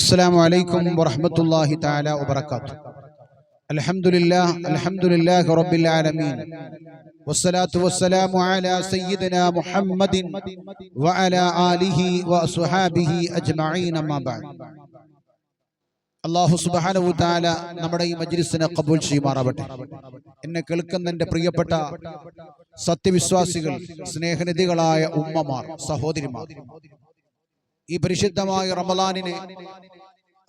السلام عليكم ورحمة الله تعالى وبركاته الحمد لله الحمد لله رب العالمين والصلاة والسلام على سيدنا محمد وعلى آله وصحابه أجمعين ما بعد അള്ളാഹു സുബാനവു താല നമ്മുടെ ഈ മജ്ലിസിനെ കബൂൽ ചെയ്യുമാറാവട്ടെ എന്നെ കേൾക്കുന്ന എൻ്റെ പ്രിയപ്പെട്ട സത്യവിശ്വാസികൾ സ്നേഹനിധികളായ ഉമ്മമാർ സഹോദരിമാർ ഈ പരിശുദ്ധമായ റമലാനിനെ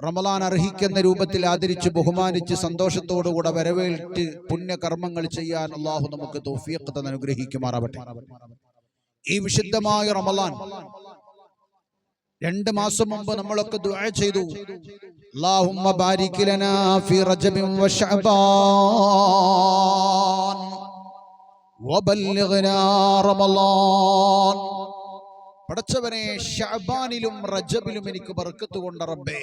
റമലാൻ അർഹിക്കുന്ന രൂപത്തിൽ ആദരിച്ച് ബഹുമാനിച്ച് സന്തോഷത്തോടുകൂടെ വരവേറ്റ് പുണ്യകർമ്മങ്ങൾ ചെയ്യാൻ അള്ളാഹു നമുക്ക് തോഫിയത്ത് അനുഗ്രഹിക്കുമാറാവട്ടെ. ഈ വിശുദ്ധമായ റമലാൻ രണ്ട് മാസം മുമ്പ് നമ്മളൊക്കെ ദുആ ചെയ്തു. അല്ലാഹുമ്മ ഫി റജബിൻ റമളാൻ പടച്ചവനെ ഷഅബാനിലും റജബിലും എനിക്ക് ബർക്കത്ത് കൊണ്ട റബ്ബേ.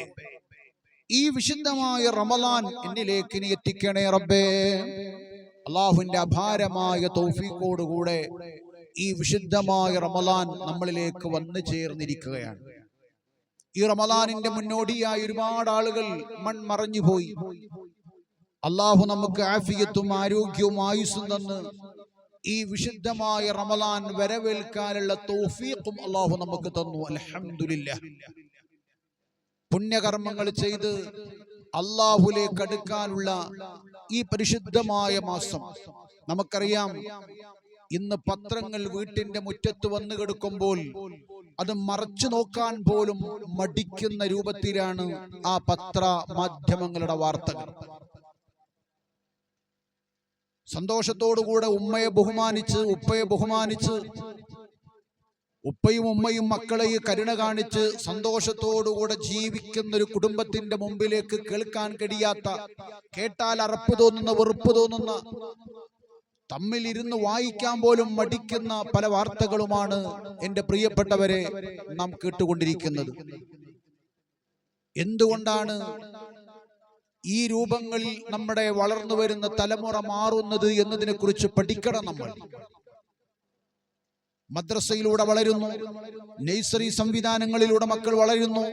ഈ വിശുദ്ധമായ റമലാൻ എന്നിലേക്ക് നീ എത്തിക്കണേ റബ്ബേ. അള്ളാഹുവിന്റെ അപാരമായ തൗഫീഖോടുകൂടെ ഈ വിശുദ്ധമായ റമലാൻ നമ്മളിലേക്ക് വന്നു ചേർന്നിരിക്കുകയാണ്. ഈ റമലാനിന്റെ മുന്നോടിയായി ഒരുപാട് ആളുകൾ മൺമറഞ്ഞു പോയി അള്ളാഹു നമുക്ക് ആഫിയത്തും ആരോഗ്യവും ആയുസ്സും തന്ന് ഈ വിശുദ്ധമായ റമലാൻ വരവേൽക്കാനുള്ള തോഫീഖും അള്ളാഹു നമുക്ക് തന്നു. അലഹമില്ല പുണ്യകർമ്മങ്ങൾ ചെയ്ത് അള്ളാഹുലേക്ക് അടുക്കാനുള്ള ഈ പരിശുദ്ധമായ മാസം. നമുക്കറിയാം ഇന്ന് പത്രങ്ങൾ വീട്ടിന്റെ മുറ്റത്ത് വന്നു കിടക്കുമ്പോൾ അത് മറച്ചു നോക്കാൻ പോലും മടിക്കുന്ന രൂപത്തിലാണ് ആ പത്ര മാധ്യമങ്ങളുടെ വാർത്തകൾ. സന്തോഷത്തോടുകൂടെ ഉമ്മയെ ബഹുമാനിച്ച് ഉപ്പയെ ബഹുമാനിച്ച് ഉപ്പയും ഉമ്മയും മക്കളെ കരുണ കാണിച്ച് സന്തോഷത്തോടുകൂടെ ജീവിക്കുന്ന ഒരു കുടുംബത്തിന്റെ മുമ്പിലേക്ക് കേൾക്കാൻ കഴിയാത്ത കേട്ടാൽ അറപ്പ് തോന്നുന്ന വെറുപ്പ് തോന്നുന്ന തമ്മിൽ ഇരുന്ന് വായിക്കാൻ പോലും മടിക്കുന്ന പല വാർത്തകളുമാണ് എന്റെ പ്രിയപ്പെട്ടവരെ നാം കേട്ടുകൊണ്ടിരിക്കുന്നത്. എന്തുകൊണ്ടാണ് ഈ രൂപങ്ങളിൽ നമ്മുടെ വളർന്നു വരുന്ന തലമുറ മാറുന്നത് എന്നതിനെ കുറിച്ച് പഠിക്കണം നമ്മൾ. മദ്രസയിലൂടെ വളരുന്നു നഴ്സറി സംവിധാനങ്ങളിലൂടെ മക്കൾ വളരുന്നു.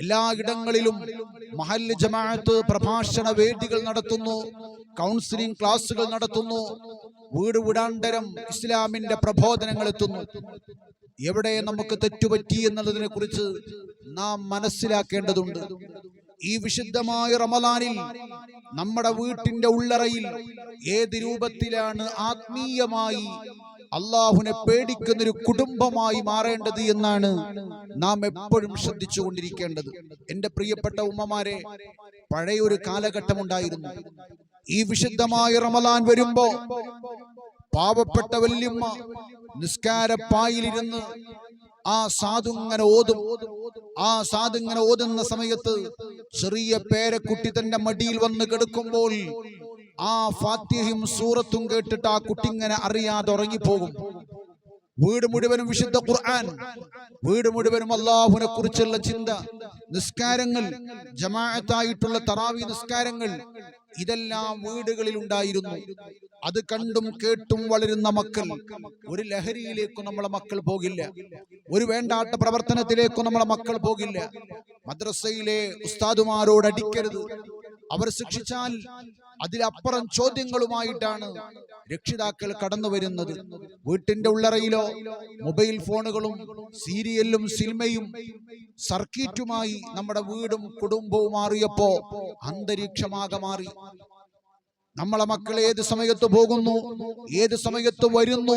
എല്ലാ ഇടങ്ങളിലും മഹല്ല് ജമാഅത്ത് പ്രഭാഷണ വേദികൾ നടത്തുന്നു കൗൺസിലിംഗ് ക്ലാസുകൾ നടത്തുന്നു വീട് വിടാന്തരം ഇസ്ലാമിന്റെ പ്രബോധനങ്ങൾ എത്തുന്നു. എവിടെ നമുക്ക് തെറ്റുപറ്റി എന്നുള്ളതിനെ കുറിച്ച് നാം മനസ്സിലാക്കേണ്ടതുണ്ട്. ഈ വിശുദ്ധമായ റമലാനിൽ നമ്മുടെ വീട്ടിന്റെ ഉള്ളറയിൽ ഏത് രൂപത്തിലാണ് ആത്മീയമായി അള്ളാഹുനെ പേടിക്കുന്ന ഒരു കുടുംബമായി മാറേണ്ടത് എന്നാണ് നാം എപ്പോഴും ശ്രദ്ധിച്ചു ശ്രദ്ധിച്ചുകൊണ്ടിരിക്കേണ്ടത്. എന്റെ പ്രിയപ്പെട്ട ഉമ്മമാരെ പഴയൊരു കാലഘട്ടമുണ്ടായിരുന്നു. ഈ വിശുദ്ധമായ റമലാൻ വരുമ്പോ പാവപ്പെട്ട വല്യമ്മ നിസ്കാരപ്പായിലിരുന്ന് ആ സാധു ഇങ്ങനെ ഓതും. ആ സാധു ഇങ്ങനെ ഓതുന്ന സമയത്ത് ചെറിയ പേരക്കുട്ടി തന്റെ മടിയിൽ വന്ന് കിടക്കുമ്പോൾ ആ ഫാത്യഹും സൂറത്തും കേട്ടിട്ട് ആ കുട്ടി ഇങ്ങനെ അറിയാതെ ഉറങ്ങിപ്പോകും. വീട് മുഴുവനും വിശുദ്ധ ഖുർആൻ. വീട് മുഴുവനും അള്ളാഹുവിനെ കുറിച്ചുള്ള ചിന്ത നിസ്കാരങ്ങൾ ജമാഅത്തായിട്ടുള്ള തറാവി നിസ്കാരങ്ങൾ ഇതെല്ലാം വീടുകളിൽ ഉണ്ടായിരുന്നു. അത് കണ്ടും കേട്ടും വളരുന്ന മക്കൾ. ഒരു ലഹരിയിലേക്കും നമ്മളെ മക്കൾ പോകില്ല. ഒരു വേണ്ടാട്ട പ്രവർത്തനത്തിലേക്കും നമ്മളെ മക്കൾ പോകില്ല. മദ്രസയിലെ ഉസ്താദുമാരോട് അടിക്കരുത്. അവർ ശിക്ഷിച്ചാൽ അതിലപ്പുറം ചോദ്യങ്ങളുമായിട്ടാണ് രക്ഷിതാക്കൾ കടന്നു വരുന്നത് വീട്ടിന്റെ ഉള്ളറയിലോ മൊബൈൽ ഫോണുകളും സീരിയലും സിനിമയും സർക്കിറ്റുമായി നമ്മുടെ വീടും കുടുംബവും മാറിയപ്പോ അന്തരീക്ഷമാകെ മാറി. നമ്മളെ മക്കൾ ഏത് സമയത്ത് പോകുന്നു? ഏത് സമയത്ത് വരുന്നു?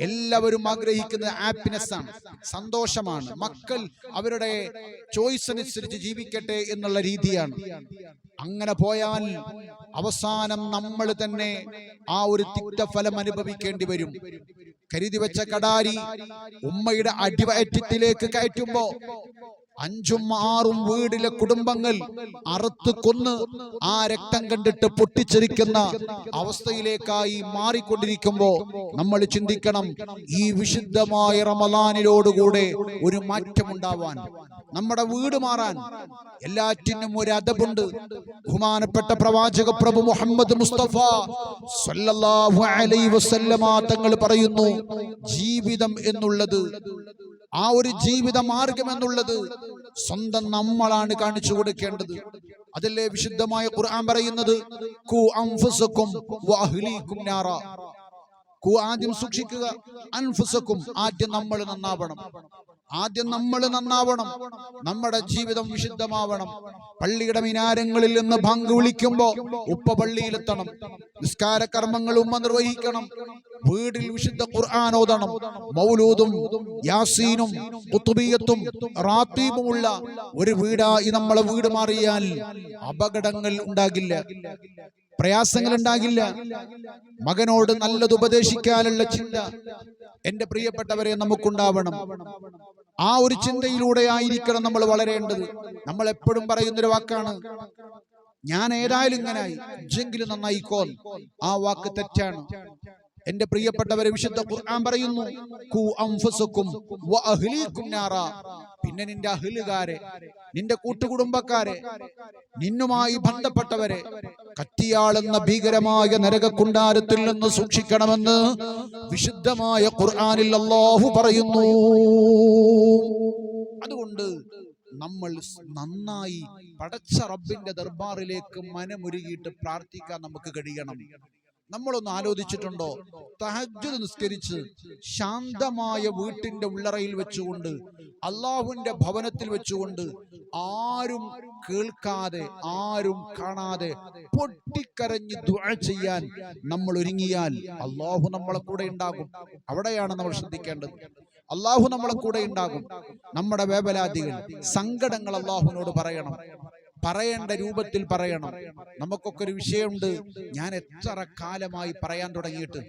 എല്ലാവരും ആഗ്രഹിക്കുന്ന ഹാപ്പിനെസ് ആണ് സന്തോഷമാണ്. മക്കൾ അവരുടെ ചോയ്സ് അനുസരിച്ച് ജീവിക്കട്ടെ എന്നുള്ള രീതിയാണ്. അങ്ങനെ പോയാൽ അവസാനം നമ്മൾ തന്നെ ആ ഒരു തിക്തഫലം അനുഭവിക്കേണ്ടി വരും. കരുതി വെച്ച കടാരി ഉമ്മയുടെ അടിവയറ്റത്തിലേക്ക് കയറ്റുമ്പോ അഞ്ചും ആറും വീടിലെ കുടുംബങ്ങൾ അറുത്ത് കൊന്ന് ആ രക്തം കണ്ടിട്ട് പൊട്ടിച്ചെറിക്കുന്ന അവസ്ഥയിലേക്കായി മാറിക്കൊണ്ടിരിക്കുമ്പോ നമ്മൾ ചിന്തിക്കണം ഈ വിശുദ്ധമായ റമലാനിലോടുകൂടെ ഒരു മാറ്റമുണ്ടാവാൻ നമ്മുടെ വീട് മാറാൻ എല്ലാറ്റിനും ഒരു അതബുണ്ട് ബഹുമാനപ്പെട്ട പ്രവാചക പ്രഭു മുഹമ്മദ് മുസ്തഫ സല്ലല്ലാഹു അലൈഹി വസല്ലമ തങ്ങൾ പറയുന്നു ജീവിതം എന്നുള്ളത് ആ ഒരു ജീവിത മാർഗം എന്നുള്ളത് സ്വന്തം നമ്മളാണ് കാണിച്ചു കൊടുക്കേണ്ടത്. അതല്ലേ വിശുദ്ധമായ ഖുർആൻ പറയുന്നത്? കു അംഫുസക്കും വഅഹ്ലീക്കും നാറ. കു ആദ്യം സൂക്ഷിക്കുക. അൻഫുസക്കും ആദ്യം നമ്മൾ നന്നാവണം. ആദ്യം നമ്മൾ നന്നാവണം. നമ്മുടെ ജീവിതം വിശുദ്ധമാവണം. പള്ളിയുടെ മിനാരങ്ങളിൽ നിന്ന് പങ്ക് വിളിക്കുമ്പോ ഉപ്പ പള്ളിയിലെത്തണം. നിസ്കാര കർമ്മങ്ങൾ ഉമ്മ നിർവഹിക്കണം. വീടിൽ വിശുദ്ധ ഖുർആൻ ഓതണം മൗലൂദും യാസീനും കുത്തുബിയത്തും റാത്തീബുമുള്ള ഒരു വീടായി നമ്മളെ വീട് മാറിയാൽ അപകടങ്ങൾ ഉണ്ടാകില്ല പ്രയാസങ്ങൾ ഉണ്ടാകില്ല. മകനോട് നല്ലത് ഉപദേശിക്കാനുള്ള ചിന്ത എന്റെ പ്രിയപ്പെട്ടവരെ നമുക്കുണ്ടാവണം. ആ ഒരു ചിന്തയിലൂടെ ആയിരിക്കണം നമ്മൾ വളരേണ്ടത്. നമ്മൾ എപ്പോഴും പറയുന്നൊരു വാക്കാണ് ഞാൻ ഏതായാലും ഇങ്ങനായി ഇജ്ജെങ്കിലും നന്നായിക്കോൽ ആ വാക്ക് തെറ്റാണ്. എന്റെ പ്രിയപ്പെട്ടവരെ വിശുദ്ധ ഖുർആൻ പറയുന്നു കു അംഫുസുക്കും വ അഹ്ലീകും നാറ. പിന്നെ നിന്റെ അഹ്ലുകാരെ നിന്റെ കൂട്ടുകുടുംബക്കാരെ നിന്നുമായി ബന്ധപ്പെട്ടവരെ കത്തിയാളെന്ന ഭീകരമായ നരകക്കുണ്ടാരത്തിൽ നിന്ന് സൂക്ഷിക്കണമെന്ന് വിശുദ്ധമായ ഖുർആനിൽ അല്ലാഹു പറയുന്നു. അതുകൊണ്ട് നമ്മൾ നന്നായി പടച്ച റബ്ബിന്റെ ദർബാറിലേക്ക് മനമുരുകിയിട്ട് പ്രാർത്ഥിക്കാൻ നമുക്ക് കഴിയണം. നമ്മളൊന്ന് ആലോചിച്ചിട്ടുണ്ടോ? തഹജ്ജുദ് നിസ്കരിച്ച് ശാന്തമായ വീട്ടിന്റെ ഉള്ളറയിൽ വെച്ചുകൊണ്ട് അള്ളാഹുവിന്റെ ഭവനത്തിൽ വെച്ചുകൊണ്ട് ആരും കേൾക്കാതെ ആരും കാണാതെ പൊട്ടിക്കരഞ്ഞ് ചെയ്യാൻ നമ്മൾ ഒരുങ്ങിയാൽ അള്ളാഹു നമ്മളെ കൂടെ ഉണ്ടാകും. അവിടെയാണ് നമ്മൾ ശ്രദ്ധിക്കേണ്ടത്. അള്ളാഹു നമ്മളെ കൂടെ ഉണ്ടാകും. നമ്മുടെ വേവലാതികൾ സങ്കടങ്ങൾ അള്ളാഹുവിനോട് പറയണം. പറയേണ്ട രൂപത്തിൽ പറയണം. നമുക്കൊക്കെ ഒരു വിഷയമുണ്ട്. ഞാൻ എത്ര കാലമായി പറയാൻ തുടങ്ങിയിട്ട്.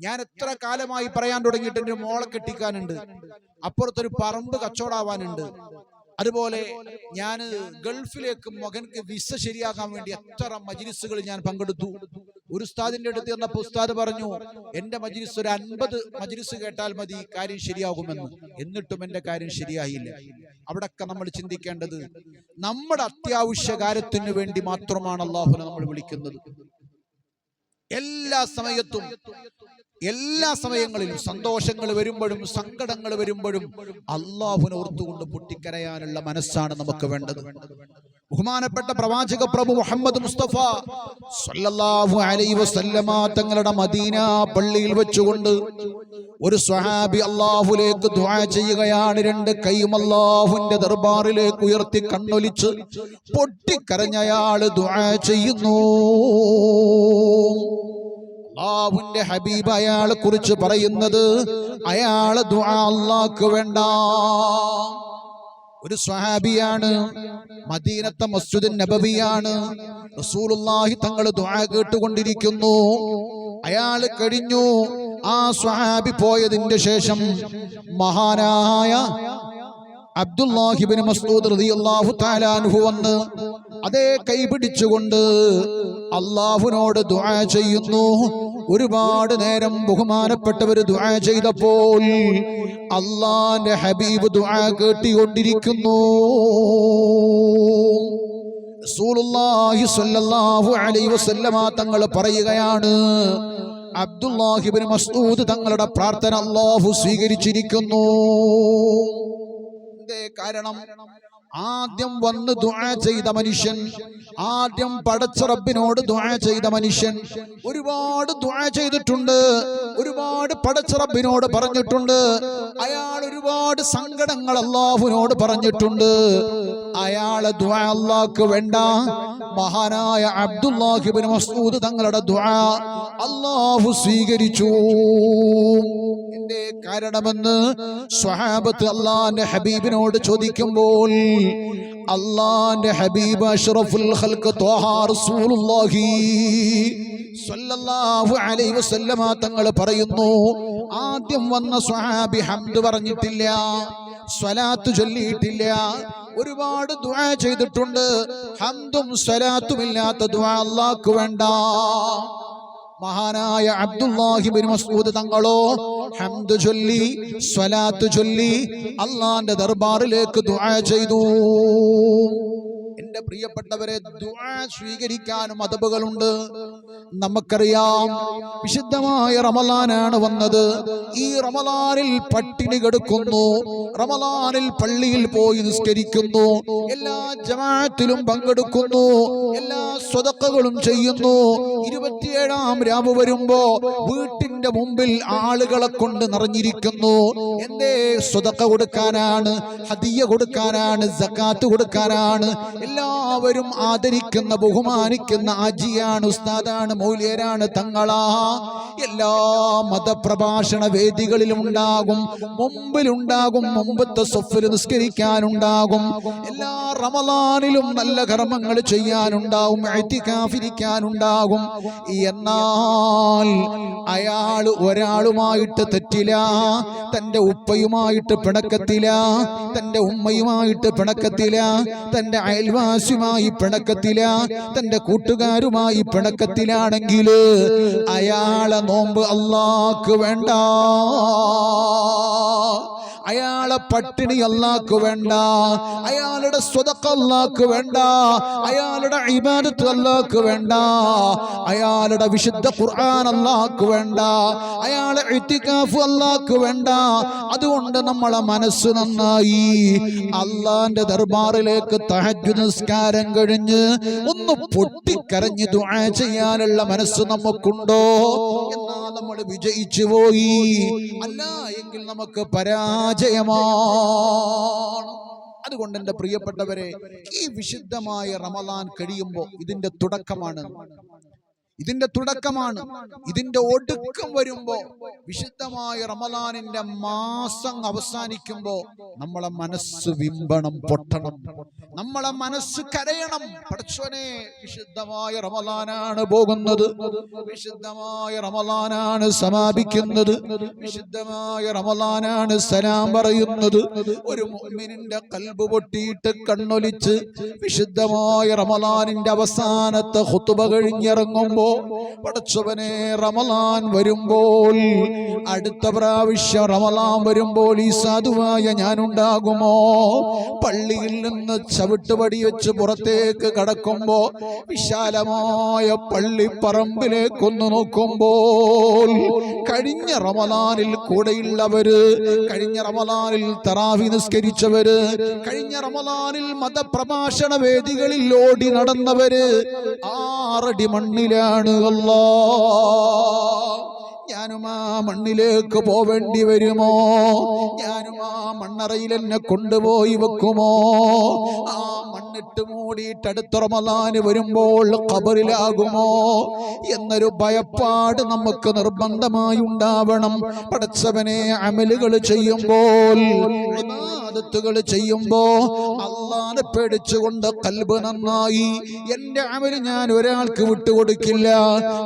ഞാൻ എത്ര കാലമായി പറയാൻ തുടങ്ങിയിട്ട് എന്റെ മോളെ കെട്ടിക്കാനുണ്ട്. അപ്പുറത്തൊരു പറമ്പ് കച്ചവടാവാനുണ്ട് അതുപോലെ ഞാൻ ഗൾഫിലേക്ക് മകൻക്ക് വിസ ശരിയാക്കാൻ വേണ്ടി എത്ര മജിലിസുകൾ ഞാൻ പങ്കെടുത്തു. ഒരു ഉസ്താദിന്റെ അടുത്ത് ചെന്നപ്പോൾ ഉസ്താദ് പറഞ്ഞു എന്റെ മജിലിസ് ഒരു അൻപത് മജിലിസ് കേട്ടാൽ മതി കാര്യം ശരിയാകുമെന്ന്. എന്നിട്ടും എന്റെ കാര്യം ശരിയായില്ല. അവിടൊക്കെ നമ്മൾ ചിന്തിക്കേണ്ടത് നമ്മുടെ അത്യാവശ്യ കാര്യത്തിന് വേണ്ടി മാത്രമാണ് അള്ളാഹുനെ നമ്മൾ വിളിക്കുന്നത്. എല്ലാ സമയത്തും എല്ലാ സമയങ്ങളിലും സന്തോഷങ്ങൾ വരുമ്പോഴും സങ്കടങ്ങൾ വരുമ്പോഴും അള്ളാഹുവിനെ ഓർത്തുകൊണ്ട് പൊട്ടിക്കരയാനുള്ള മനസ്സാണ് നമുക്ക് വേണ്ടത്. ബഹുമാനപ്പെട്ട പ്രവാചക പ്രഭു മുഹമ്മദ് മുസ്തഫ സല്ലല്ലാഹു അലൈഹി വസല്ലമ തങ്ങളുടെ മദീന പള്ളിയിൽ വെച്ചുകൊണ്ട് ഒരു സ്വഹാബി അള്ളാഹുലേക്ക് ദുആ ചെയ്യുകയാണ്. രണ്ട് കൈയും അള്ളാഹുവിന്റെ ദർബാറിലേക്ക് ഉയർത്തി കണ്ണൊലിച്ച് പൊട്ടിക്കരഞ്ഞയാൾ അയാൾ ദുആ ചെയ്യുന്നു. അള്ളാഹുവിന്റെ ഹബീബ് അയാളെ കുറിച്ച് പറയുന്നത് അയാൾ ദുആ അള്ളാഹ്ക്ക് വേണ്ട. ഒരു സ്വഹാബിയാണ് മദീനത്തെ മസ്ജിദ് നബബിയാണ് റസൂലുള്ളാഹി തങ്ങൾ ദുആ കേട്ടുകൊണ്ടിരിക്കുന്നു. അയാൾ കഴിഞ്ഞു. ആ സ്വഹാബി പോയതിന്റെ ശേഷം മഹാനായ അബ്ദുല്ലാഹിബിൻ മസ്ഊദ് റളിയല്ലാഹു തആല അൻഹു വന്ന് അതേ കൈ പിടിച്ചുകൊണ്ട് അള്ളാഹുവിനോട് ദുആ ചെയ്യുന്നു. ഒരുപാട് നേരം ബഹുമാനപ്പെട്ടവർ ദുആ ചെയ്തപ്പോൾ അള്ളാന്റെ ഹബീബ് ദുആ കേട്ടിക്കൊണ്ടിരിക്കുന്നു. തങ്ങൾ പറയുകയാണ് അബ്ദുല്ലാഹിബിൻ മസ്ഊദ് തങ്ങളുടെ പ്രാർത്ഥന അള്ളാഹു സ്വീകരിച്ചിരിക്കുന്നു. കാരണം ആദ്യം വന്ന് ദുആ ചെയ്ത മനുഷ്യൻ ആദ്യം പടച്ച റബ്ബിനോട് ദുആ ചെയ്ത മനുഷ്യൻ. ഒരുപാട് ദുആ ചെയ്തിട്ടുണ്ട് ഒരുപാട് പടച്ച റബ്ബിനോട് പറഞ്ഞിട്ടുണ്ട് അയാൾ ഒരുപാട് സങ്കടങ്ങൾ അള്ളാഹുവിനോട് പറഞ്ഞിട്ടുണ്ട്. അയാളെ ദുആ അള്ളാഹ്ക്ക് വേണ്ട. മഹാനായ അബ്ദുല്ലാഹിബിൻ മസ്ഊദ് തങ്ങളുടെ ദുആ അള്ളാഹു സ്വീകരിച്ചു. എന്റെ കാരണമെന്ന് സ്വഹാബത്ത് അള്ളാന്റെ ഹബീബിനോട് ചോദിക്കുമ്പോൾ അള്ളാന്റെ ഹബീബ് അഷ്റഫുൽ ഖൽഖ് ത്വാഹ റസൂലുള്ളാഹി സ്വല്ലല്ലാഹു അലൈഹി വസല്ലമ തങ്ങൾ പറയുന്നു ആദ്യം വന്ന സ്വഹാബി ഹംദ് പറഞ്ഞിട്ടില്ല സ്വലാത്ത് ചൊല്ലിയിട്ടില്ല. ഒരുപാട് ദുആ ചെയ്തിട്ടുണ്ട്. ഹംദും സ്വലാത്തും ഇല്ലാത്ത ദുആ അള്ളാഹ്ക്ക് വേണ്ട. മഹാനായ അബ്ദുല്ലാഹിബിൻ മസ്ഊദ് തങ്ങളോ ഹംദ് ചൊല്ലി സ്വലാത്ത് ചൊല്ലി അള്ളാന്റെ ദർബാറിലേക്ക് ദുആ ചെയ്തു. എന്റെ പ്രിയപ്പെട്ടവരെ സ്വീകരിക്കാനും അതബുകളുണ്ട് നമുക്കറിയാം വിശുദ്ധമായ റമലാനാണ് വന്നത്. ഈ റമലാനിൽ പട്ടിണി കെടുക്കുന്നു. റമലാനിൽ പള്ളിയിൽ പോയി നിസ്കരിക്കുന്നു. എല്ലാ ജമാഅത്തിലും പങ്കെടുക്കുന്നു. എല്ലാ സ്വതക്കകളും ചെയ്യുന്നു. ഇരുപത്തിയേഴാം രാവ് വരുമ്പോ വീട്ടിന്റെ മുമ്പിൽ ആളുകളെ കൊണ്ട് നിറഞ്ഞിരിക്കുന്നു. എന്തേ സ്വതക്ക കൊടുക്കാനാണ് ഹദിയ കൊടുക്കാനാണ് സക്കാത്ത് കൊടുക്കാനാണ് എല്ലാവരും ആദരിക്കുന്ന ബഹുമാനിക്കുന്ന ആജിയാണ് ഉസ്താദാണ് മൗലിയരാണ് തങ്ങളാ. എല്ലാ മതപ്രഭാഷണ വേദികളിലും ഉണ്ടാകും മുമ്പിലുണ്ടാകും മുമ്പത്തെ സ്വഫിൽ നിസ്കരിക്കാനുണ്ടാകും എല്ലാ റമലാനിലും നല്ല കർമ്മങ്ങൾ ചെയ്യാനുണ്ടാകും എത്തിക്കാഫിരിക്കാനുണ്ടാകും എന്നാൽ അയാൾ ഒരാളുമായിട്ട് തെറ്റില്ല. തന്റെ ഉപ്പയുമായിട്ട് പിണക്കത്തില്ല. തന്റെ ഉമ്മയുമായിട്ട് പിണക്കത്തില്ല. തന്റെ അയൽവാസിയുമായി പിണക്കത്തില്ല. തന്റെ കൂട്ടുകാരുമായി പിണക്കത്തിലാണെങ്കിൽ അയാളെ നോമ്പ് അള്ളാക്ക് വേണ്ട. അയാളെ പട്ടിണി അല്ലാക്ക് വേണ്ട അയാളുടെ സ്വതക്ക അല്ലാക്ക് വേണ്ട അയാളുടെ ഇബാദത്ത് അല്ലാക്ക് വേണ്ട അയാളുടെ വിശുദ്ധ ഖുർആൻ അല്ലാക്ക് വേണ്ട അയാളെ ഇത്തിക്കാഫ് അല്ലാക്ക് വേണ്ട. അതുകൊണ്ട് നമ്മളെ മനസ്സ് നന്നായി. അള്ളാന്റെ ദർബാറിലേക്ക് തഹജ് നിസ്കാരം കഴിഞ്ഞ് ഒന്ന് പൊട്ടിക്കരഞ്ഞ് ദുആ ചെയ്യാനുള്ള മനസ്സ് നമുക്കുണ്ടോ? എന്നാ നമ്മൾ വിജയിച്ചു പോയി. അല്ല എങ്കിൽ നമുക്ക് പരാജയമാണ് അതുകൊണ്ട് എന്റെ പ്രിയപ്പെട്ടവരെ ഈ വിശുദ്ധമായ റമലാൻ കഴിയുമ്പോൾ ഇതിന്റെ തുടക്കമാണ്. ഇതിന്റെ തുടക്കമാണ്. ഇതിന്റെ ഒടുക്കം വരുമ്പോ വിശുദ്ധമായ റമലാനിന്റെ മാസം അവസാനിക്കുമ്പോ നമ്മളെ മനസ്സ് വിമ്പണം പൊട്ടണം. നമ്മളെ മനസ്സ് കരയണം. പഠിച്ചോനെ വിശുദ്ധമായ റമലാനാണ് പോകുന്നത്. വിശുദ്ധമായ റമലാനാണ് സമാപിക്കുന്നത്. വിശുദ്ധമായ റമലാനാണ് സലാം പറയുന്നത്. ഒരു മുഅ്മിനിന്റെ കൽബ് പൊട്ടിയിട്ട് കണ്ണൊലിച്ച് വിശുദ്ധമായ റമലാനിന്റെ അവസാനത്തെ ഹുത്തുബ കഴിഞ്ഞിറങ്ങുമ്പോ പടച്ചവനെ റമലാൻ വരുമ്പോൾ അടുത്ത പ്രാവശ്യം റമലാൻ വരുമ്പോൾ ഈ സാധുവായ ഞാനുണ്ടാകുമോ? പള്ളിയിൽ നിന്ന് ചവിട്ടുപടി വെച്ച് പുറത്തേക്ക് കടക്കുമ്പോ വിശാലമായ പള്ളിപ്പറമ്പിലേക്കൊന്ന് നോക്കുമ്പോൾ കഴിഞ്ഞ റമലാനിൽ കൂടെയുള്ളവര് കഴിഞ്ഞ റമലാനിൽ തറാവി നിസ്കരിച്ചവര് കഴിഞ്ഞ റമലാനിൽ മതപ്രഭാഷണ വേദികളിൽ ഓടി നടന്നവര് ആറടി മണ്ണിലാണ് അല്ലാ ഞാനും ആ മണ്ണിലേക്ക് പോവേണ്ടി വരുമോ? ഞാനും ആ മണ്ണറയിൽ എന്നെ കൊണ്ടുപോയി വെക്കുമോ? ആ മണ്ണിട്ട് മൂടിയിട്ട് അടുത്ത റമലാന് വരുമ്പോൾ കബറിലാകുമോ എന്നൊരു ഭയപ്പാട് നമുക്ക് നിർബന്ധമായി ഉണ്ടാവണം. പടച്ചവനെ അമലുകൾ ചെയ്യുമ്പോൾ ചെയ്യുമ്പോ അള്ളാനെ പേടിച്ചുകൊണ്ട് കൽബ് നന്നായി. എന്റെ അമൽ ഞാൻ ഒരാൾക്ക് വിട്ടുകൊടുക്കില്ല.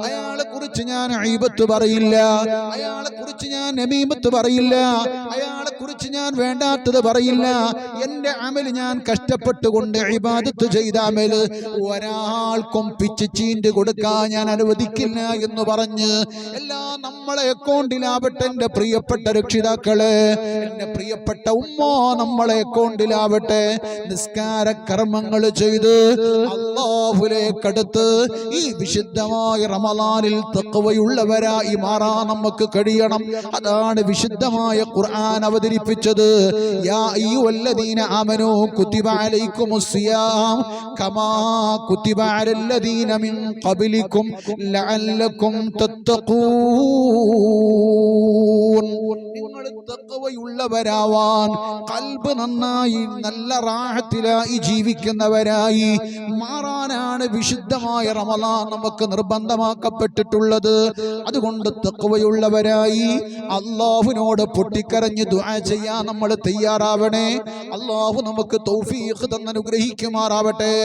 അയാളെ കുറിച്ച് ഞാൻ ഐബത്ത് പറയില്ല. അയാളെ കുറിച്ച് ഞാൻ നമീമത്ത് പറയില്ല. അയാളെ കുറിച്ച് ഞാൻ വേണ്ടാത്തത് പറയില്ല. എന്റെ അമൽ ഞാൻ കഷ്ടപ്പെട്ടുകൊണ്ട് ഇബാദത്ത് ചെയ്ത അമൽ ഒരാൾക്കും പിച്ച് ചീന്റ് കൊടുക്കാൻ ഞാൻ അനുവദിക്കില്ല എന്ന് പറഞ്ഞ് എല്ലാ നമ്മളെ അക്കൗണ്ടിലാവട്ടെ എന്റെ പ്രിയപ്പെട്ട രക്ഷിതാക്കൾ എന്റെ പ്രിയപ്പെട്ട ഉമ്മ നമ്മളെ അക്കൗണ്ടിലാവട്ടെ നിസ്കാര കർമ്മങ്ങൾ ചെയ്ത് അള്ളാഹുലേക്കടുത്ത് ഈ വിശുദ്ധമായ റമലാനിൽ തക്കവയുള്ളവരായി മാറാൻ നമുക്ക് കഴിയണം. അതാണ് വിശുദ്ധമായ ഖുർആൻ അവതരിപ്പിച്ചത് യാ അയ്യുഹല്ലദീന ആമനൂ കുതിബ അലൈക്കുമുസ് സിയാം കമാ കുതിബ അലല്ലദീന മിൻ ഖബലിക്കും ലഅല്ലക്കും തത്തഖൂൻ. നിങ്ങൾ തഖവയുള്ളവരാവാൻ കൽബ് നന്നായി നല്ല റാഹത്തിലായി ജീവിക്കുന്നവരായി മാറാനാണ് വിശുദ്ധമായ റമലാൻ നമുക്ക് നിർബന്ധമാക്കപ്പെട്ടിട്ടുള്ളത്. അതുകൊണ്ട് തക്കവയുള്ളവരായി അള്ളാഹുവിനോട് പൊട്ടിക്കരഞ്ഞ് ദുആ ചെയ്യാൻ നമ്മൾ തയ്യാറാവണേ. അള്ളാഹു നമുക്ക് തൗഫീഖ് തന്നനുഗ്രഹിക്കുമാറാവട്ടെ.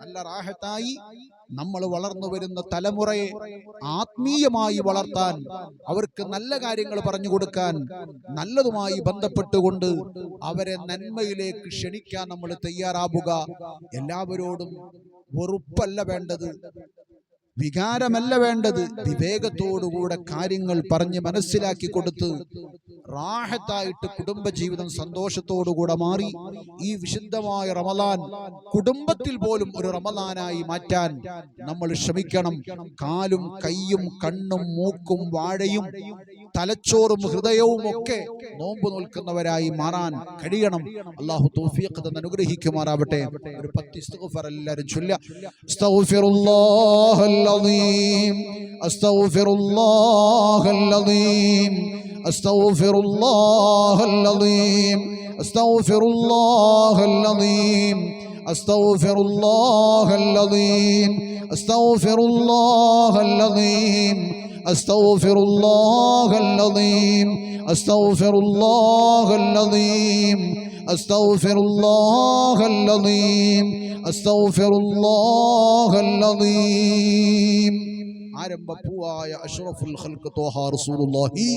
നല്ല റാഹത്തായി നമ്മൾ വളർന്നു വരുന്ന തലമുറയെ ആത്മീയമായി വളർത്താൻ അവർക്ക് നല്ല കാര്യങ്ങൾ പറഞ്ഞു കൊടുക്കാൻ നല്ലതുമായി ബന്ധപ്പെട്ടുകൊണ്ട് അവരെ നന്മയിലേക്ക് ക്ഷണിക്കാൻ നമ്മൾ തയ്യാറാവുക. എല്ലാവരോടും വെറുപ്പല്ല വേണ്ടത്. വികാരമല്ല വേണ്ടത്. വിവേകത്തോടുകൂടെ കാര്യങ്ങൾ പറഞ്ഞ് മനസ്സിലാക്കി കൊടുത്ത് റാഹത്തായിട്ട് കുടുംബജീവിതം സന്തോഷത്തോടുകൂടെ മാറി. ഈ വിശുദ്ധമായ റമലാൻ കുടുംബത്തിൽ പോലും ഒരു റമലാനായി മാറ്റാൻ നമ്മൾ ശ്രമിക്കണം. കാലും കൈയും കണ്ണും മൂക്കും വാഴയും തലച്ചോറും ഹൃദയവും ഒക്കെ നോമ്പ് നോൽക്കുന്നവരായി മാറാൻ കഴിയണം. അള്ളാഹു തൗഫീഖ് തന്നെ അനുഗ്രഹിക്കുമാറാവട്ടെ. ഒരു പത്ത് ഇസ്തിഗ്ഫാർ എല്ലാവരും ചൊല്ല അസ്തഗ്ഫിറുല്ലാഹൽ അലീം അസ്തഗ്ഫിറുല്ലാഹൽ അലീം അസ്തഗ്ഫിറുല്ലാഹൽ അലീം അലീം العظيم الله അലീം أستغفر الله العظيم أستغفر الله العظيم أستغفر الله العظيم أستغفر الله العظيم ആരംഭപ്പൂവായ അഷ്റഫുൽ ഖൽഖ് ത്വഹ റസൂലുള്ളാഹി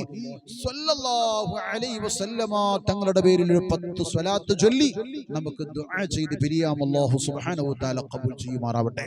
സ്വല്ലല്ലാഹു അലൈഹി വസല്ലമ തങ്ങളുടെ പേരിൽ ഒരു പത്ത് സ്വലാത്ത് ചൊല്ലി നമുക്ക് ദുആ ചെയ്ത് പിരിയാം അല്ലാഹു സുബ്ഹാനഹു വ തആല ഖബൂൽ ചെയ്യുമാറാവട്ടെ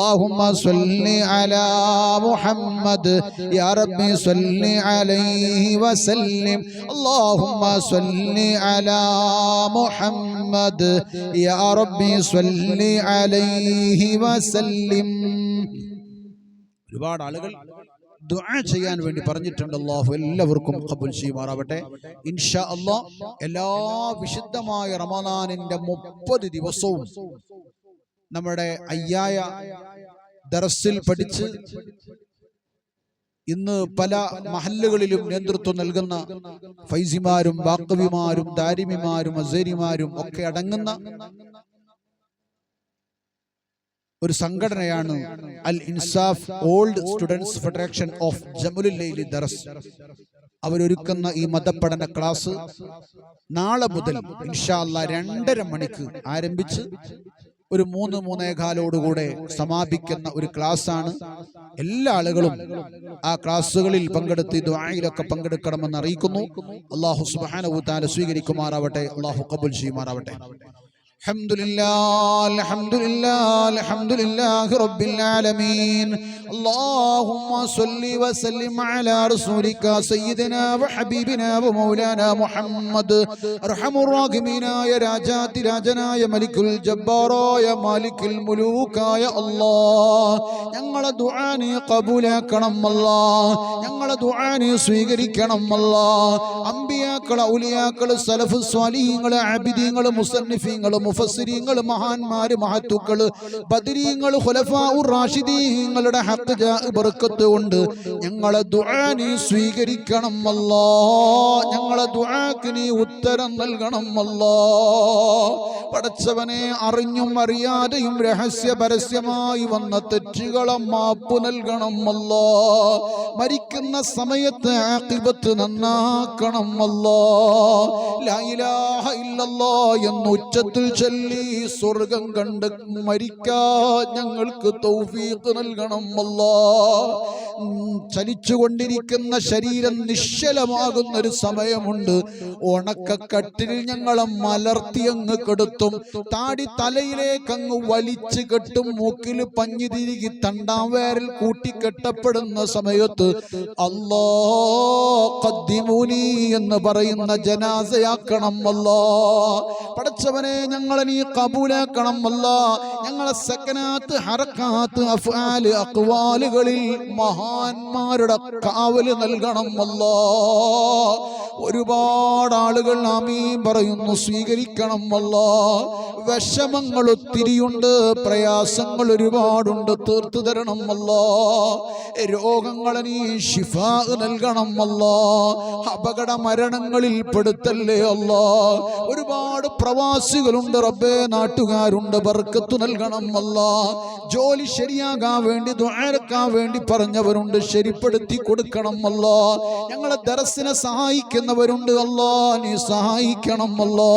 اللهم صل على محمد يا رب صل عليه وسلم اللهم صل على محمد يا رب صل عليه وسلم ഒരുപാട് ആളുകൾ ദുആ ചെയ്യാൻ വേണ്ടി പറഞ്ഞിട്ടുണ്ട് അള്ളാഹു എല്ലാവർക്കും കബൂൽ ചെയ്യുമാറാവട്ടെ ഇൻഷാ അള്ളാഹ് എല്ലാ വിശുദ്ധമായ റമദാനിന്റെ മുപ്പത് ദിവസവും നമ്മുടെ അയ്യായ ദർസിൽ പഠിച്ച് ഇന്ന് പല മഹല്ലുകളിലും നേതൃത്വം നൽകുന്ന ഫൈസിമാരും വാക്കവിമാരും ദാരിമിമാരും അസേരിമാരും ഒക്കെ അടങ്ങുന്ന ഒരു സംഘടനയാണ് Al Insaf old students federation of Jamalullaili Dars അവരൊരുക്കുന്ന ഈ മതപഠന ക്ലാസ് നാളെ മുതൽ ഇൻഷാല്ല രണ്ടര മണിക്ക് ആരംഭിച്ച് ഒരു മൂന്ന് മൂന്നേകാലോടുകൂടെ സമാപിക്കുന്ന ഒരു ക്ലാസ് ആണ് എല്ലാ ആളുകളും ആ ക്ലാസ്സുകളിൽ പങ്കെടുത്ത് ദ്വായിലൊക്കെ പങ്കെടുക്കണമെന്ന് അറിയിക്കുന്നു. അള്ളാഹു സുബാനവു താല സ്വീകരിക്കുമാറാവട്ടെ അള്ളാഹു കബുൽ ചെയ്യുമാറാവട്ടെ. الحمد لله الحمد لله الحمد لله رب العالمين اللهم صل وسلم على رسولك سيدنا وحبيبنا ومولانا محمد ارحم الراحمين يا രാജാതി രാജനായ മലിക്കുൽ ജബ്ബാറായ മാലിക്കുൽ മുലൂക്കായ അല്ലാഹ് ഞങ്ങളെ ദുആ നീ കബൂലാക്കണം അല്ലാഹ് ഞങ്ങളെ ദുആ നീ സ്വീകരിക്കണം അല്ലാഹ് അമ്പിയാക്കൾ ഔലിയാക്കൾ സലഫ് സ്വാലിഹീങ്ങൾ ആബിദീങ്ങൾ മുസന്നിഫീങ്ങൾ മുഫസ്സിരീങ്ങൾ മഹാന്മാര് മഹത്തുക്കൾ ബദരീങ്ങൾ റാഷിദീങ്ങളുടെ ജാ ബർക്കത്ത് കൊണ്ട് ഞങ്ങളെ ദുആനി സ്വീകരിക്കണം അല്ലാ. ഞങ്ങളെ ദുആക്ക് നീ ഉത്തരം നൽകണം അല്ലാ. പടച്ചവനെ അറിഞ്ഞും അറിയാതെയും രഹസ്യ പരസ്യമായി വന്ന തെറ്റുകളെ മാപ്പ് നൽകണം അല്ലോ. മരിക്കുന്ന സമയത്ത് ആക്കിപത്ത് നന്നാക്കണം അല്ലോ. ലൈലാഹ ഇല്ലല്ലാ എന്ന് ഉച്ചത്തിൽ ചൊല്ലി സ്വർഗം കണ്ട് മരിക്കാ ഞങ്ങൾക്ക് തൗഫീഖ് നൽകണം അല്ലാ. ചലിച്ചുകൊണ്ടിരിക്കുന്ന ശരീരം നിശ്ചലമാകുന്ന ഒരു സമയമുണ്ട്. ഉണക്കക്കട്ടിൽ ഞങ്ങളെ മലർത്തി അങ്ങ് കെടുത്തും. താടി തലയിലേക്ക് അങ്ങ് വലിച്ചു കെട്ടും. മൂക്കിൽ പഞ്ഞു തിരികി തണ്ടാം വേരിൽ കൂട്ടിക്കെട്ടപ്പെടുന്ന സമയത്ത് അല്ലാ കദ്ദിമൂനി എന്ന് പറയുന്ന ജനാസയാക്കണം അല്ലാ. പടച്ചവനെ ഞങ്ങൾ ഞങ്ങളെ നീ കബൂലാക്കണം അല്ല. ഞങ്ങളെ സക്കനാത്ത് ഹറക്കാത്ത് അഫ്ആൽ അക്വാലുകളിൽ മഹാന്മാരുടെ കാവൽ നൽകണം അല്ല. ഒരുപാട് ആളുകൾ ആമീൻ പറയുന്നു സ്വീകരിക്കണം അല്ല. വിഷമങ്ങൾ ഒത്തിരിയുണ്ട് പ്രയാസങ്ങൾ ഒരുപാടുണ്ട് തീർത്തു തരണം അല്ല. രോഗങ്ങളെ നീ ഷിഫാ നൽകണം അല്ല. അപകട മരണങ്ങളിൽ പെടുത്തല്ലേ അല്ല. ഒരുപാട് പ്രവാസികളുണ്ട് റബ്ബേ നാട്ടുകാരുണ്ട് ബർക്കത്ത് നൽകണം അല്ല. ജോലി ശരിയാകാൻ വേണ്ടി ദ്വാരക്കാൻ വേണ്ടി പറഞ്ഞവരുണ്ട് ശരിപ്പെടുത്തി കൊടുക്കണം അല്ല. ഞങ്ങളെ ദറസിനെ സഹായിക്കുന്നവരുണ്ട് അല്ലാ. നീ സഹായിക്കണം അല്ലോ.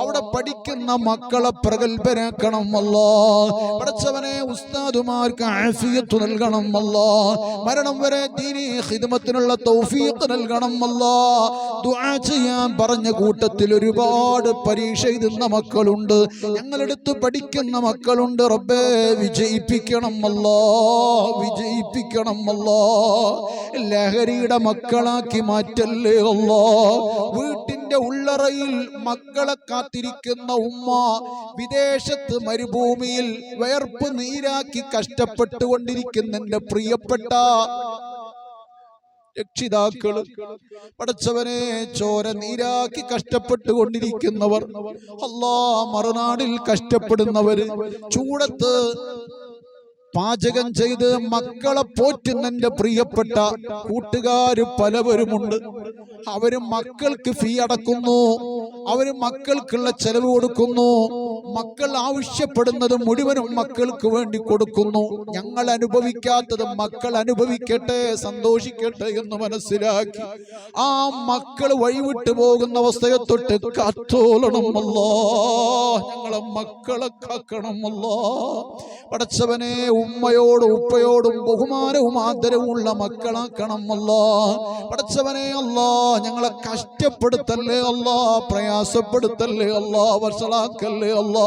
അവിടെ പഠിക്കുന്ന മക്കളെ പ്രഗത്ഭരാക്കണം അല്ലോ. പഠിച്ചവനെ ഉസ്താദുമാർക്ക് ആഫിയത്ത് നൽകണം അല്ലോ. മരണം വരെ ദീനി ഹിദ്മത്തിനുള്ള തൗഫീഖ് നൽകണം അല്ലോ. ദുആ ചെയ്യാൻ പറഞ്ഞ കൂട്ടത്തിൽ ഒരുപാട് പരീക്ഷ എഴുതുന്ന മക്കളുണ്ട്. ഞങ്ങളെടുത്ത് പഠിക്കുന്ന മക്കളുണ്ട്. റബ്ബേ വിജയിപ്പിക്കണം അല്ലോ വിജയിപ്പിക്കണം അല്ലോ. ലഹരിയുടെ മക്കളാക്കി മാറ്റല്ലേ അല്ലോ. വീട്ടിന്റെ ഉള്ളറയിൽ മക്കളെ കാത്തിരിക്കുന്ന ഉമ്മ വിദേശത്ത് മരുഭൂമിയിൽ വയർപ്പ് നീരാക്കി കഷ്ടപ്പെട്ടുകൊണ്ടിരിക്കുന്ന എന്റെ പ്രിയപ്പെട്ട രക്ഷിതാക്കൾ പടച്ചവനെ ചോര നീരാക്കി കഷ്ടപ്പെട്ടുകൊണ്ടിരിക്കുന്നവർ. അല്ലാ മറുനാടിൽ കഷ്ടപ്പെടുന്നവര് ചൂടത്ത് പാചകം ചെയ്ത് മക്കളെ പോറ്റുന്ന എന്റെ പ്രിയപ്പെട്ട കൂട്ടുകാര് പലവരുമുണ്ട്. അവർ മക്കൾക്ക് ഫീ അടക്കുന്നു. അവർ മക്കൾക്കുള്ള ചെലവ് കൊടുക്കുന്നു. മക്കൾ ആവശ്യപ്പെടുന്നത് മുഴുവനും മക്കൾക്ക് വേണ്ടി കൊടുക്കുന്നു. ഞങ്ങൾ അനുഭവിക്കാത്തത് മക്കൾ അനുഭവിക്കട്ടെ സന്തോഷിക്കട്ടെ എന്ന് മനസ്സിലാക്കി. ആ മക്കൾ വഴിവിട്ടു പോകുന്ന അവസ്ഥയെ തൊട്ട് കാത്തോളണമല്ലോ ഞങ്ങളെ മക്കളെ കാക്കണമല്ലോ പടച്ചവനെ ഉമ്മയോടും ഉപ്പയോടും ബഹുമാനവും ആദരവും ഉള്ള മക്കളാക്കണം അല്ലോ. പടച്ചവനെ അല്ലോ ഞങ്ങളെ കഷ്ടപ്പെടുത്തല്ലേ അല്ലോ പ്രയാസപ്പെടുത്തല്ലേ അല്ലോ വഷളാക്കല്ലേ അല്ലോ.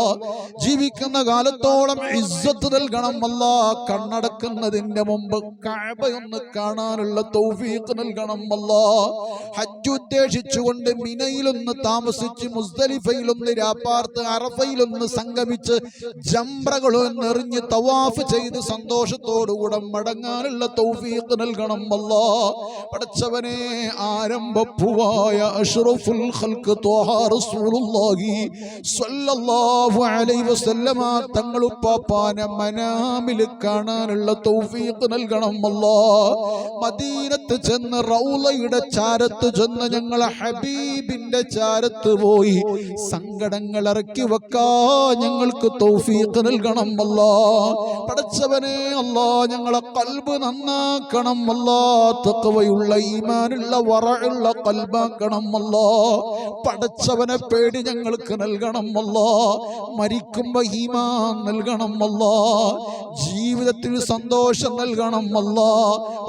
ജീവിക്കുന്ന കാലത്തോളം ഇസ്സത്ത് നൽകണം അല്ല കണ്ണടക്കുന്നതിന്റെ മുമ്പ് കഅബയൊന്ന് കാണാനുള്ള തൗഫീഖ് നൽകണം അല്ല ഹജ്ജ് ഉദ്ദേശിച്ചുകൊണ്ട് മിനയിലൊന്ന് താമസിച്ച് മുസ്ദലിഫയിലൊന്ന് രാപ്പാർത്ത് അറഫയിലൊന്ന് സംഗമിച്ച് ജംറകളൊന്ന് എറിഞ്ഞ് തവാഫ് ചെയ്ത് സന്തോഷത്തോടുകൂടെ മടങ്ങാനുള്ള തൗഫീഖ് നൽകണം അല്ല പടച്ചവനെ ആരംഭപ്പുവായ അഷ്റഫുൽ ഖൽഖ് തോഹാ റസൂലുള്ളാഹി സ്വല്ലല്ലാഹു അലൈഹി വസല്ലമ തങ്ങൾ ഉപ്പാപ്പാനെ മനാമിൽ കാണാനുള്ള തൗഫീഖ് നൽകണം. അല്ലാ മദീനത്ത് ചെന്ന് റൗളയുടെ ചാരത്ത് ചെന്ന് ഞങ്ങളെ ഹബീബിന്റെ ചാരത്ത് പോയി സങ്കടങ്ങൾ ഇറക്കി വെക്കാ ഞങ്ങൾക്ക് തൗഫീഖ് നൽകണം. അല്ലാ പടച്ചവനെ അല്ലാ ഞങ്ങളെ കൽബ് നന്നാക്കണം. അല്ലാ തക്കവയുള്ള ഈമാനുള്ള വറയുള്ള കൽബാക്കണം. അല്ലാ പടച്ചവനെ പേടി ഞങ്ങൾക്ക് നൽകണം. അല്ലാ മരിക്കുമ്പോ ഈമാൻ നൽകണം അല്ല. ജീവിതത്തിൽ സന്തോഷം നൽകണം അല്ല.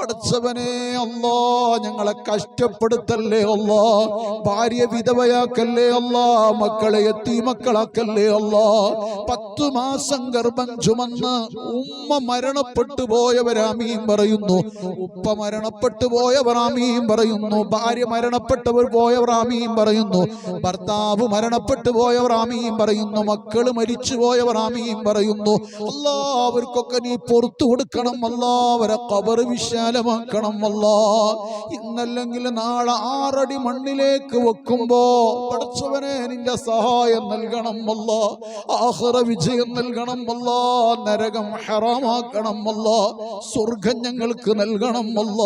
പഠിച്ചവനെ അല്ല. ഞങ്ങളെ കഷ്ടപ്പെടുത്തല്ലേ അല്ല. ഭാര്യ വിധവയാക്കല്ലേ അല്ല. മക്കളെ എത്തി മക്കളാക്കല്ലേ അല്ല. പത്തു മാസം ഗർഭം ചുമന്ന് ഉമ്മ മരണപ്പെട്ടു പോയവരാമീൻ പറയുന്നു. ഉപ്പ മരണപ്പെട്ടു പോയവരാമീൻ പറയുന്നു. ഭാര്യ മരണപ്പെട്ടവർ പോയവരാമീൻ പറയുന്നു. ഭർത്താവ് മരണപ്പെട്ടു പോയവരാമീൻ പറയുന്നു. മക്കൾ മരിച്ചുപോയവർ ആമീൻ പറയുന്നു. എല്ലാവർക്കൊക്കെ നീ പുറത്തു കൊടുക്കണം എല്ലാവരെ കബർ വിശാലമാക്കണം അല്ല. ഇന്നല്ലെങ്കിൽ നാളെ ആറടി മണ്ണിലേക്ക് വെക്കുമ്പോ പഠിച്ചവനെ നിന്റെ സഹായം നൽകണം അല്ല. ആഹ്റ വിജയം നൽകണം അല്ല. നരകം ഹറാമാക്കണം അല്ല. സ്വർഗം ഞങ്ങൾക്ക് നൽകണം അല്ല.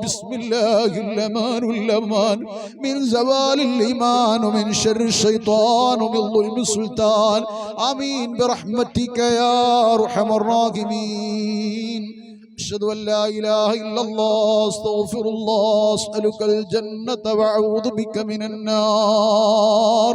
ബിസ്മില്ലാഹില്ലമാനുല്ലമാൻ. മിൻ സവാലിൽ ഈമാനു മിൻ ശർ ശൈത്വാനു മിൻ സുൽത്താൻ. السلطان آمين برحمتك يا أرحم الراحمين. أشهد أن لا إله إلا الله أستغفر الله أسألك الجنة وأعوذ بك من النار.